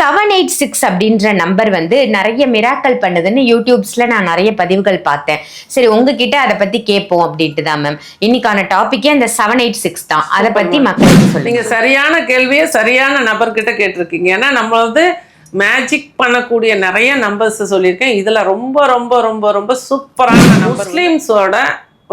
Seven eight six அப்படின்ற number வந்து நிறைய மிராக்கல் பண்ணுதுன்னு யூடியூப்ஸ்ல நான் நிறைய பதிவுகள் பார்த்தேன். சரி உங்ககிட்ட அதை பத்தி கேட்போம் அப்படின்ட்டு தான் மேம் இன்னைக்கான டாபிக்கே அந்த செவன் எயிட் சிக்ஸ் தான். அதை பத்தி மக்களுக்கு சொல்லுங்க. நீங்க சரியான கேள்வியை சரியான நபர்கிட்ட கேட்டிருக்கீங்க. ஏன்னா நம்ம வந்து மேஜிக் பண்ணக்கூடிய நிறைய நம்பர்ஸ் சொல்லியிருக்கேன். இதுல ரொம்ப ரொம்ப ரொம்ப ரொம்ப சூப்பரான முஸ்லீம்ஸோட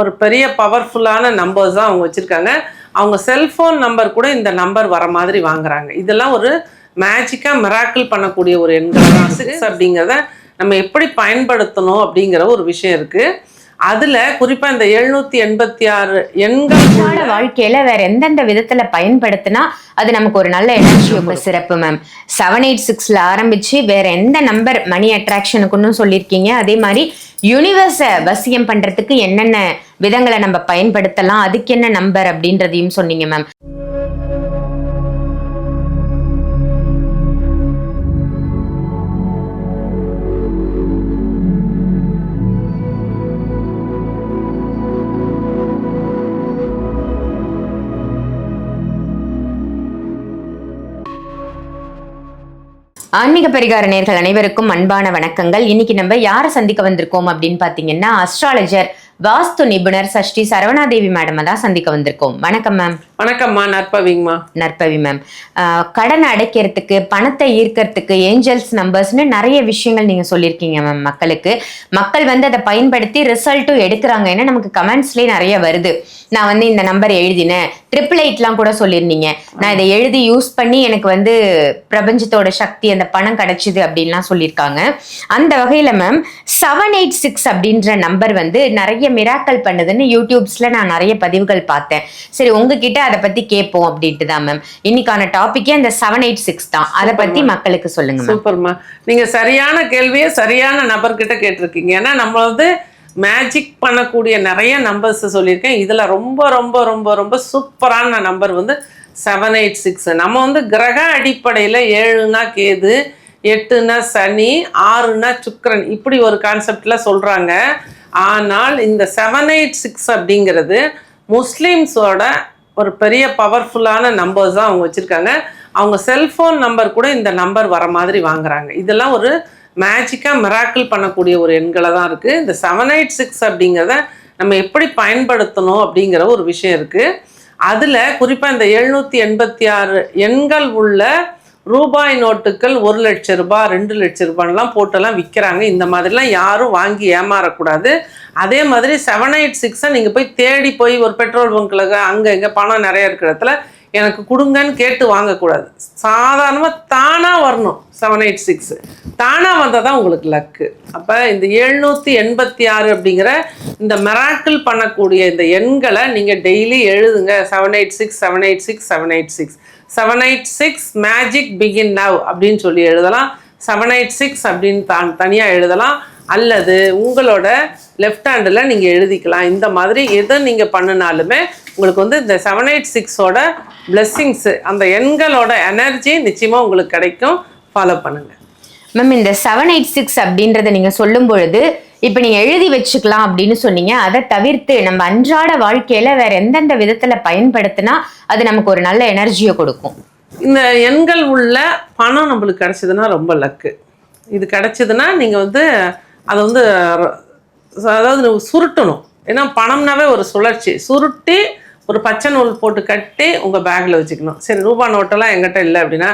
ஒரு பெரிய பவர்ஃபுல்லான நம்பர்ஸ் தான் அவங்க வச்சிருக்காங்க. அவங்க செல்போன் நம்பர் கூட இந்த நம்பர் வர மாதிரி வாங்குறாங்க. இதெல்லாம் ஒரு மேஜிக்கா மிராக்கிள் பண்ணக்கூடிய ஒரு எண்கள் தான் சிக்ஸ் அப்படிங்கிறத நம்ம எப்படி பயன்படுத்தணும் அப்படிங்கிற ஒரு விஷயம் இருக்கு. அதுல குறிப்பா இந்த எழுநூத்தி எண்பத்தி ஆறு எண்கள் வாழ்க்கையில வேற எந்தெந்த விதத்துல பயன்படுத்தினா அது நமக்கு ஒரு நல்ல எனர்ஜி சிறப்பு மேம் செவன் எயிட் சிக்ஸ்ல ஆரம்பிச்சு வேற எந்த நம்பர் மணி அட்ராக்ஷனுக்குன்னு சொல்லியிருக்கீங்க. அதே மாதிரி யூனிவர்ஸை வசியம் பண்றதுக்கு என்னென்ன விதங்களை நம்ம பயன்படுத்தலாம் அதுக்கு என்ன நம்பர் அப்படின்றதையும் சொன்னீங்க மேம் ஆன்மீக பரிகார நேர்கள் அனைவருக்கும் அன்பான வணக்கங்கள். இன்னைக்கு நம்ம யாரை சந்திக்க வந்திருக்கோம் அப்படின்னு பாத்தீங்கன்னா அஸ்ட்ராலஜர் வாஸ்து நிபுணர் சஷ்டி சரவணாதேவி மேடம் தான் சந்திக்க வந்திருக்கோம். வணக்கம் மேம் வணக்கம்மா நற்பவிங்கம்மா நற்பவி மேம் கடனை அடைக்கிறதுக்கு பணத்தை ஈர்க்கறதுக்கு ஏஞ்சல்ஸ் நம்பர்ஸ்னு நிறைய விஷயங்கள் நீங்க சொல்லியிருக்கீங்க மேம் மக்களுக்கு. மக்கள் வந்து அதை பயன்படுத்தி ரிசல்ட்டும் எடுக்கிறாங்க. ஏன்னா நமக்கு கமெண்ட்ஸ்லேயே நிறைய வருது. நான் வந்து இந்த நம்பர் எழுதினேன். ட்ரிபிள் எயிட்லாம் கூட சொல்லியிருந்தீங்க. நான் இதை எழுதி யூஸ் பண்ணி எனக்கு வந்து பிரபஞ்சத்தோட சக்தி அந்த பணம் கிடைச்சிது அப்படின்லாம் சொல்லியிருக்காங்க. அந்த வகையில மேம் செவன் எயிட் சிக்ஸ் அப்படின்ற நம்பர் வந்து நிறைய மிராக்கல் பண்ணுதுன்னு யூடியூப்ஸ்ல நான் நிறைய பதிவுகள் பார்த்தேன். சரி உங்ககிட்ட அதை பத்தி கேட்போம் அப்படின்ட்டு தான் மேம் இன்னைக்கான டாபிக்கே அந்த செவன் எயிட் சிக்ஸ் தான். அதை பத்தி மக்களுக்கு சொல்லுங்க சூப்பர்மா நீங்க சரியான கேள்வியை சரியான நபர்கிட்ட கேட்டிருக்கீங்க. ஏன்னா நம்ம வந்து மேஜிக் பண்ணக்கூடிய நிறைய நம்பர்ஸ் சொல்லியிருக்கேன். இதில் ரொம்ப ரொம்ப ரொம்ப ரொம்ப சூப்பரான நம்பர் வந்து செவன் எயிட் சிக்ஸ் நம்ம வந்து கிரக அடிப்படையில் ஏழுனா கேது எட்டுனா சனி ஆறுனா சுக்கரன். இப்படி ஒரு கான்செப்டில் சொல்கிறாங்க ஆனால் இந்த செவன் எயிட் சிக்ஸ் அப்படிங்கிறது முஸ்லீம்ஸோட ஒரு பெரிய பவர்ஃபுல்லான நம்பர்ஸ் தான் அவங்க வச்சுருக்காங்க. அவங்க செல்ஃபோன் நம்பர் கூட இந்த நம்பர் வர மாதிரி வாங்குறாங்க. இதெல்லாம் ஒரு மேஜிக்காக மிராக்கிள் பண்ணக்கூடிய ஒரு எண்களை தான் இருக்குது இந்த செவன் எயிட் சிக்ஸ் அப்படிங்கிறத நம்ம எப்படி பயன்படுத்தணும் அப்படிங்கிற ஒரு விஷயம் இருக்குது அதில் குறிப்பாக இந்த எழுநூற்றி எண்பத்தி ஆறு எண்கள் உள்ள ரூபாய் நோட்டுகள் ஒரு லட்ச ரூபாய் ரெண்டு லட்ச ரூபாய்லாம் போட்டெல்லாம் விற்கிறாங்க இந்த மாதிரிலாம் யாரும் வாங்கி ஏமாறக்கூடாது. அதே மாதிரி செவன் எயிட் சிக்ஸை நீங்கள் போய் தேடி போய் ஒரு பெட்ரோல் பங்க்கில் அங்கே இங்கே பணம் நிறைய இருக்கிற இடத்துல எனக்கு கொடுங்கன்னு கேட்டு வாங்கக்கூடாது. சாதாரணமாக தானாக வரணும் செவன் எயிட் சிக்ஸ் தானாக வந்தால் தான் உங்களுக்கு லக்கு அப்போ இந்த எழுநூற்றி எண்பத்தி ஆறு அப்படிங்கிற இந்த மெராக்கிள் பண்ணக்கூடிய இந்த எண்களை நீங்கள் டெய்லி எழுதுங்க. Seven eight six seven eight six seven eight six seven eight six magic begin now அப்படின்னு சொல்லி எழுதலாம். செவன் எயிட் சிக்ஸ் அப்படின்னு தான் தனியாக எழுதலாம். அல்லது உங்களோட லெஃப்ட் ஹேண்டில் நீங்கள் எழுதிக்கலாம். இந்த மாதிரி எதை நீங்கள் பண்ணினாலுமே உங்களுக்கு வந்து இந்த செவன் எயிட் சிக்ஸோட பிளெஸ்ஸிங்ஸு அந்த எண்களோட எனர்ஜி நிச்சயமாக உங்களுக்கு கிடைக்கும். ஃபாலோ பண்ணுங்கள் மேம் இந்த செவன் எயிட் சிக்ஸ் அப்படின்றத நீங்க சொல்லும் பொழுது இப்ப நீங்க எழுதி வச்சுக்கலாம் அப்படின்னு சொன்னீங்க. அதை தவிர்த்து நம்ம அன்றாட வாழ்க்கையில வேற எந்தெந்த விதத்துல பயன்படுத்தினா அது நமக்கு ஒரு நல்ல எனர்ஜியை கொடுக்கும். இந்த எண்கள் உள்ள பணம் நம்மளுக்கு கிடைச்சதுன்னா ரொம்ப லக்கு. இது கிடைச்சதுன்னா நீங்கள் வந்து அதை வந்து அதாவது சுருட்டணும். ஏன்னா பணம்னாவே ஒரு சுழற்சி. சுருட்டி ஒரு பச்சை நூல் போட்டு கட்டி உங்கள் பேக்கில் வச்சுக்கணும். சரி ரூபா நோட்டெல்லாம் எங்கிட்ட இல்லை அப்படின்னா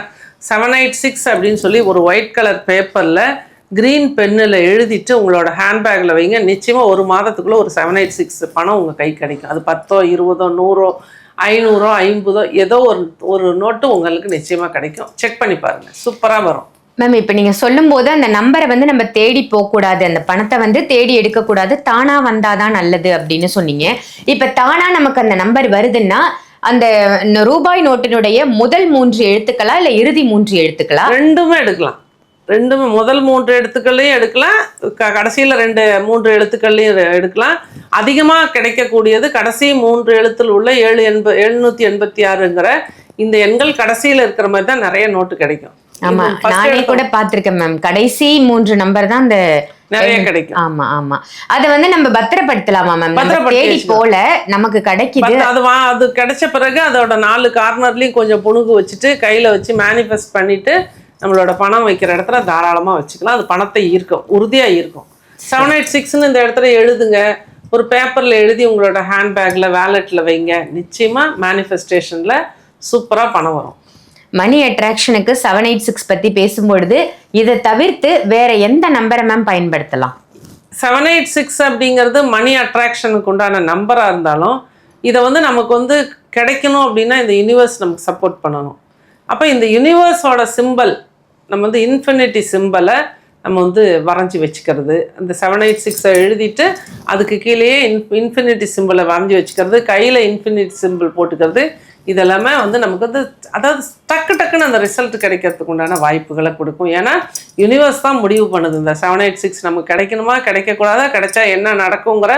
செவன் எயிட் சிக்ஸ் அப்படின்னு சொல்லி ஒரு ஒயிட் கலர் பேப்பரில் க்ரீன் பென்னில் எழுதிட்டு உங்களோட ஹேண்ட்பேக்கில் வைங்க. நிச்சயமாக ஒரு மாதத்துக்குள்ளே ஒரு செவன் எயிட் சிக்ஸ் பணம் உங்கள் கை கிடைக்கும். அது பத்தோ இருபதோ நூறோ ஐநூறோ ஐம்பதோ ஏதோ ஒரு ஒரு நோட்டு உங்களுக்கு நிச்சயமாக கிடைக்கும். செக் பண்ணி பாருங்கள் சூப்பராக வரும். மேம் இப்போ நீங்கள் சொல்லும்போது அந்த நம்பரை வந்து நம்ம தேடி போகக்கூடாது. அந்த பணத்தை வந்து தேடி எடுக்கக்கூடாது. தானாக வந்தால் தான் நல்லது அப்படின்னு சொன்னீங்க. இப்போ தானாக நமக்கு அந்த நம்பர் வருதுன்னா அந்த ரூபாய் நோட்டினுடைய முதல் மூன்று எழுத்துக்களா இல்லை இறுதி மூன்று எழுத்துக்களா? ரெண்டுமே எடுக்கலாம். ரெண்டுமே முதல் மூன்று எழுத்துக்கள்லையும் எடுக்கலாம். க கடைசியில் ரெண்டு மூன்று எழுத்துக்கள்லையும் எடுக்கலாம். அதிகமாக கிடைக்கக்கூடியது கடைசி மூன்று எழுத்தில் உள்ள ஏழு எண்ப எழுநூற்றி எண்பத்தி ஆறுங்கிற இந்த எண்கள் கடைசியில் இருக்கிற மாதிரி தான் நிறைய நோட்டு கிடைக்கும். ஆமா நானே கூட பாத்திருக்கேன் மேம் கடைசி மூன்று நம்பர் தான் அந்த நிறைய கிடைக்கும். ஆமா ஆமா. அத வந்து நம்ம பத்திரப்படுத்தலாமா மேம் தேடி. போல நமக்கு கிடைக்குது. அது வா அது கிடைச்ச பிறகு அதோட நாலு கார்னர்லையும் கொஞ்சம் புணுகு வச்சுட்டு கையில் வச்சு மேனிஃபெஸ்ட் பண்ணிட்டு நம்மளோட பணம் வைக்கிற இடத்துல தாராளமாக வச்சுக்கலாம். அது பணத்தை ஈர்க்கும் உறுதியாக ஈர்க்கும். செவன் எயிட் சிக்ஸ்னு இந்த இடத்துல எழுதுங்க. ஒரு பேப்பரில் எழுதி உங்களோட ஹேண்ட்பேக்கில் வேலெட்டில் வைங்க. நிச்சயமாக மேனிஃபெஸ்டேஷனில் சூப்பராக பணம் வரும். மணி அட்ராக்ஷனுக்கு செவன் எயிட் சிக்ஸ் பற்றி பேசும்பொழுது இதை தவிர்த்து வேற எந்த நம்பரை மேம் பயன்படுத்தலாம்? செவன் எயிட் சிக்ஸ் அப்படிங்கிறது மணி அட்ராக்ஷனுக்கு உண்டான நம்பராக இருந்தாலும் இதை வந்து நமக்கு வந்து கிடைக்கணும் அப்படின்னா இந்த யூனிவர்ஸ் நமக்கு சப்போர்ட் பண்ணணும். அப்போ இந்த யூனிவர்ஸோட சிம்பல் நம்ம வந்து இன்ஃபினிட்டி சிம்பலை நம்ம வந்து வரைஞ்சி வச்சுக்கிறது. அந்த செவன் எயிட் சிக்ஸை எழுதிட்டு அதுக்கு கீழேயே இன் இன்ஃபினிட்டி சிம்பிளை வரைஞ்சி வச்சுக்கிறது. கையில் இன்ஃபினிட்டி சிம்பிள் போட்டுக்கிறது. இதெல்லாமே வந்து நமக்கு வந்து அதாவது டக்கு டக்குன்னு அந்த ரிசல்ட் கிடைக்கிறதுக்கு உண்டான வாய்ப்புகளை கொடுக்கும். ஏன்னா யூனிவர்ஸ் தான் முடிவு பண்ணுது. இந்த செவன் எயிட் சிக்ஸ் நமக்கு கிடைக்கணுமா கிடைக்கக்கூடாதா கிடைச்சா என்ன நடக்குங்கிற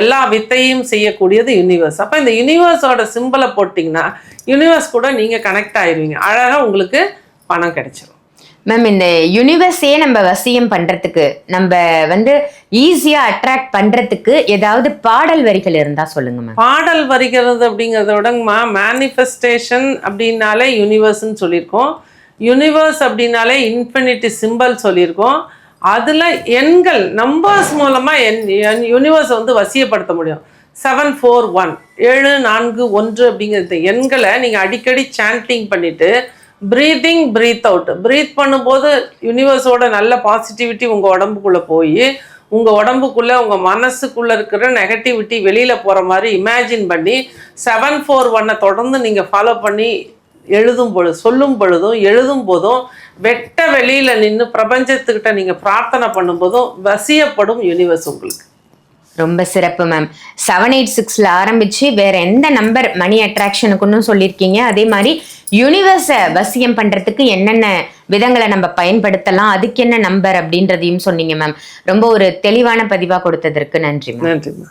எல்லா வித்தையும் செய்யக்கூடியது யூனிவர்ஸ் அப்போ இந்த யூனிவர்ஸோட சிம்பிளை போட்டிங்கன்னா யூனிவர்ஸ் கூட நீங்கள் கனெக்ட் ஆயிடுவீங்க அழகாக உங்களுக்கு பணம் கிடைச்சிரும். மேம் இந்த யூனிவர்ஸே நம்ம வசியம் பண்றதுக்கு நம்ம வந்து ஈஸியா அட்ராக்ட் பண்றதுக்கு ஏதாவது பாடல் வரிகள் இருந்தா சொல்லுங்க மேம் பாடல் வருகிறது அப்படிங்கிறத விடங்கம்மா மேனிஃபெஸ்டேஷன் அப்படின்னாலே யூனிவர்ஸ்னு சொல்லியிருக்கோம். யூனிவர்ஸ் அப்படின்னாலே இன்ஃபினிட்டி சிம்பல் சொல்லியிருக்கோம். அதில் எண்கள் நம்பர்ஸ் மூலமாக என் யூனிவர்ஸ் வந்து வசியப்படுத்த முடியும். செவன் ஃபோர் ஒன் ஏழு நான்கு ஒன்று அப்படிங்கிற எண்களை நீங்கள் அடிக்கடி சாண்டிங் பண்ணிவிட்டு ப்ரீத்திங் ப்ரீத் அவுட் ப்ரீத் பண்ணும்போது யூனிவர்ஸோட நல்ல பாசிட்டிவிட்டி உங்கள் உடம்புக்குள்ளே போய் உங்கள் உடம்புக்குள்ளே உங்கள் மனசுக்குள்ளே இருக்கிற நெகட்டிவிட்டி வெளியில் போகிற மாதிரி இமேஜின் பண்ணி செவன் ஃபோர் ஒன்னை தொடர்ந்து நீங்கள் ஃபாலோ பண்ணி எழுதும் பொழுது சொல்லும் பொழுதும் எழுதும் போதும் வெட்ட வெளியில் நின்று பிரபஞ்சத்துக்கிட்ட நீங்கள் பிரார்த்தனை பண்ணும்போதும் வசியப்படும் யூனிவர்ஸ் உங்களுக்கு. ரொம்ப சிறப்பு மேம் செவன் எயிட் சிக்ஸில் ஆரம்பித்து வேறு எந்த நம்பர் மணி அட்ராக்ஷனுக்குன்னு சொல்லியிருக்கீங்க அதே மாதிரி யூனிவர்ஸை வசியம் பண்ணுறதுக்கு என்னென்ன விதங்களை நம்ம பயன்படுத்தலாம்? அதுக்கு என்ன நம்பர் அப்படின்றதையும் சொன்னீங்க மேம் ரொம்ப ஒரு தெளிவான பதிவாக கொடுத்ததற்கு நன்றி மேம் நன்றிம்மா